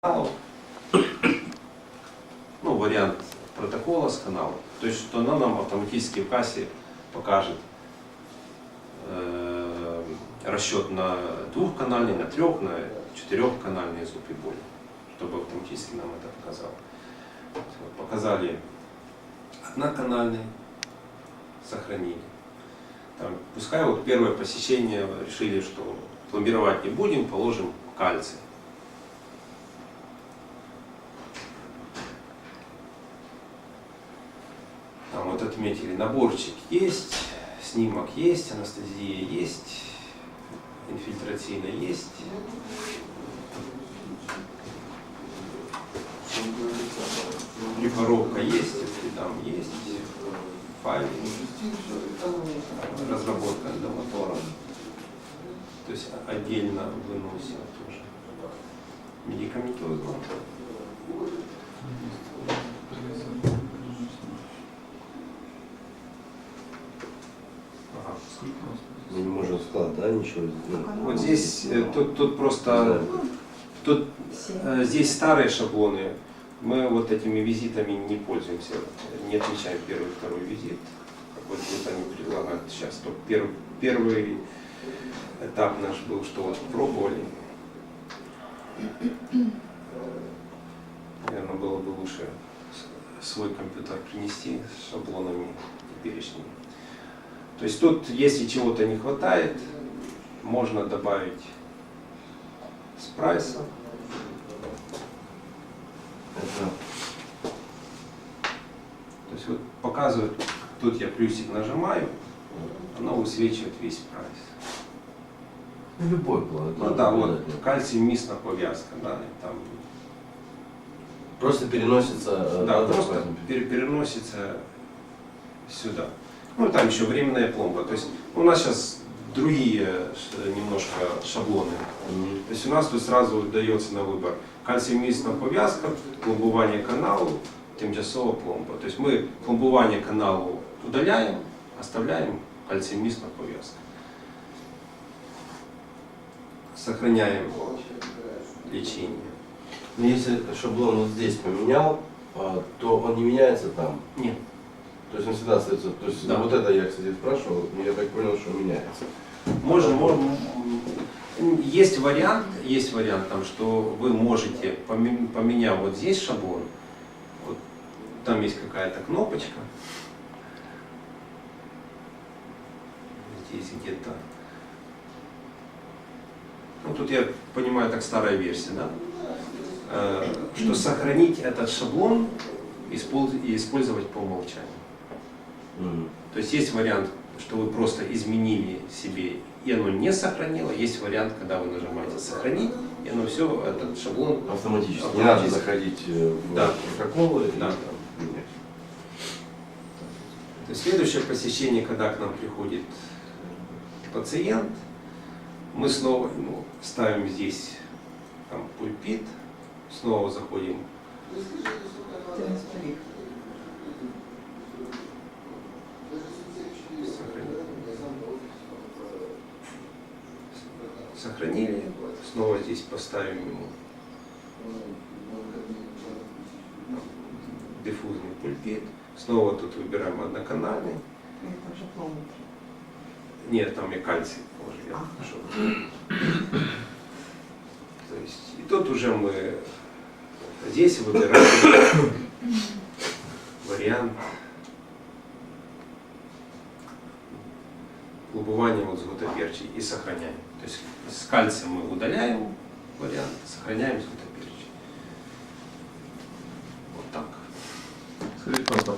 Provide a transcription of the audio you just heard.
Ну, вариант протокола с канала. То есть, что она нам автоматически в кассе покажет э, расчет на двухканальный, на трех, на четырехканальный зуб и более, чтобы автоматически нам это показало. Вот, Показали одноканальный, сохранили. Там, пускай вот первое посещение решили, что пломбировать не будем, положим кальций. Там вот отметили, наборчик есть, снимок есть, анестезия есть, инфильтрацийная есть. Препаровка есть, если там есть, файл, разработка для мотора. То есть отдельно выносим тоже. Медикаментозно. Мы не можем склад, да, ничего? Ну, Вот здесь, э, тут, тут просто, тут э, здесь старые шаблоны. Мы вот этими визитами не пользуемся, не отвечаем первый, второй визит. Как вот вот они предлагают сейчас. То первый, первый этап наш был, что вот пробовали. Наверное, было бы лучше с- свой компьютер принести с шаблонами теперешними. То есть тут, если чего-то не хватает, можно добавить с прайса. это То есть вот показывает, тут я плюсик нажимаю, оно высвечивает весь прайс. ну, любой плод. Ну да, вот кальций мистная повязка, да, там, Просто переносится. э, да, просто пере- переносится сюда. Ну и там еще временная пломба. То есть у нас сейчас другие ш- немножко шаблоны. Мгм. То есть у нас тут сразу дается на выбор кальцій-місна пов'язка, пломбування каналу, тимчасова пломба. То есть мы пломбування каналу удаляем, оставляем кальцій-місна пов'язка. Сохраняем лечение. Но если шаблон вот здесь поменял, а, то он не меняется там. Нет. То есть он всегда остается. То есть Да. вот это я, кстати, спрашивал, и я так понял, что меняется. Можно, можно, есть вариант, есть вариант, там, что вы можете, поме- поменяв вот здесь шаблон, вот там есть какая-то кнопочка, здесь где-то, ну тут я понимаю, так старая версия, да, Э, что сохранить этот шаблон и использовать по умолчанию. То есть есть вариант, что вы просто изменили себе, и оно не сохранило. Есть вариант, когда вы нажимаете «Сохранить», и оно все, этот шаблон. Автоматически. Не надо Автоматически. заходить э, в Да. протоколы и Да. там. То есть следующее посещение, когда к нам приходит пациент, мы снова ему ставим здесь там, пульпит, снова заходим сохранили, снова здесь поставим ему. Диффузный пульпит, снова тут выбираем одноканальный, Это нет, там и кальций положили, я А. нашел. То есть, и тут уже мы здесь выбираем вариант клубование вот золотоперчий и сохраняем. То есть с кальцием мы удаляем вариант, сохраняем золотоперчий. Вот так. Скажите, пожалуйста, а